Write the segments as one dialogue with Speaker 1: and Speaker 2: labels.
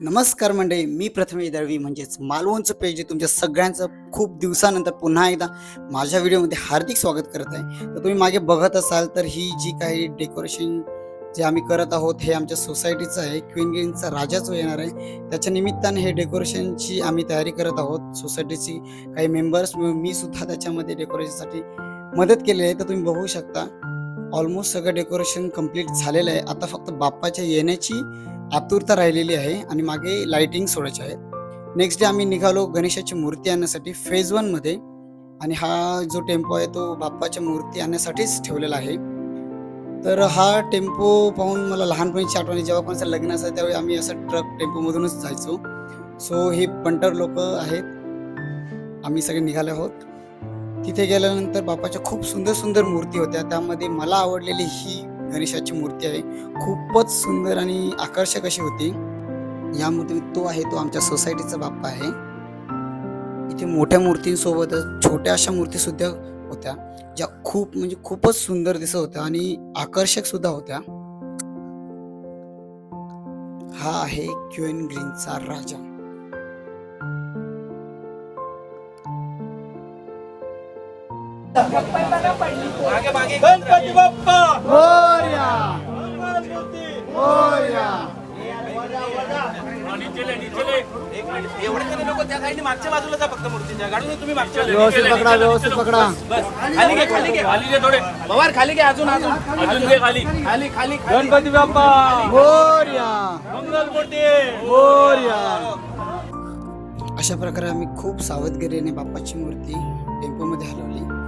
Speaker 1: नमस्कार मंडळी मी प्रथमेश दळवी म्हणजेच मालवणचं पेज तुमच्या सगळ्यांचं खूप दिवसानंतर पुन्हा एकदा माझ्या व्हिडिओमध्ये हार्दिक स्वागत करत आहे. तर तुम्ही मागे बघत असाल तर ही जी काही डेकोरेशन जे आम्ही करत आहोत हे आमच्या सोसायटीचं आहे क्वीन ग्रीनचा राजा जो येणार आहे. त्याच्या निमित्ताने हे डेकोरेशनची आम्ही तयारी करत आहोत. सोसायटीची काही मेंबर्स मी सुद्धा त्याच्यामध्ये डेकोरेशनसाठी मदत केली आहे. तर तुम्ही बघू शकता ऑलमोस्ट सगळं डेकोरेशन कंप्लीट झालेलं आहे. आता फक्त बाप्पाच्या येण्याची आतुरता राहिलेली आहे आणि मागे लाइटिंग सोडायची आहे. नेक्स्ट डे आम्ही निघालो गणेशाची मूर्ती आणण्यासाठी फेज वनमध्ये आणि हा जो टेम्पो आहे तो बाप्पाच्या मूर्ती आणण्यासाठीच ठेवलेला आहे. तर हा टेम्पो पाहून मला लहानपणीची आठवणी जेव्हा कोणाचं लग्न असायचं त्यावेळी आम्ही असं ट्रक टेम्पोमधूनच जायचो. सो हे पंटर लोक आहेत. आम्ही सगळे निघाले आहोत. तिथे गेल्यानंतर बाप्पाच्या खूप सुंदर सुंदर मूर्ती होत्या. त्यामध्ये मला आवडलेली ही गणेशाची मूर्ती आहे. खूपच सुंदर आणि आकर्षक अशी होती. या मूर्ती तो आहे तो आमच्या सोसायटीचा बाप्पा आहे. इथे मोठ्या मूर्तींसोबतच छोट्या अशा मूर्ती सुद्धा होत्या ज्या खूप म्हणजे खूपच सुंदर दिसत होत्या आणि आकर्षक सुद्धा होत्या. हा आहे क्युएन ग्रीनचा राजा.
Speaker 2: गणपती बाप्पा! एवढे जण लोक त्या साईडने मागच्या बाजूला जा फक्त मूर्तीच्या गाडून तुम्ही मागच्या बाजूला.
Speaker 1: व्यवस्थित पकडा व्यवस्थित पकडा.
Speaker 2: बस खाली घे खाली घे. खाली घे थोडे. पवार खाली घे अजून अजून. अजून घे खाली. खाली खाली गणपती बाप्पा मंगल मूर्ती.
Speaker 1: अशा प्रकारे आम्ही खूप सावधगिरीने बाप्पाची मूर्ती टेम्पोमध्ये हलवली.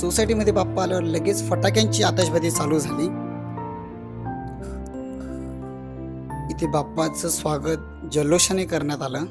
Speaker 1: सोसायटीमध्ये बाप्पा आल्यावर लगेच फटाक्यांची आतषबाजी चालू झाली. इथे बाप्पाचं स्वागत जल्लोषाने करण्यात आलं.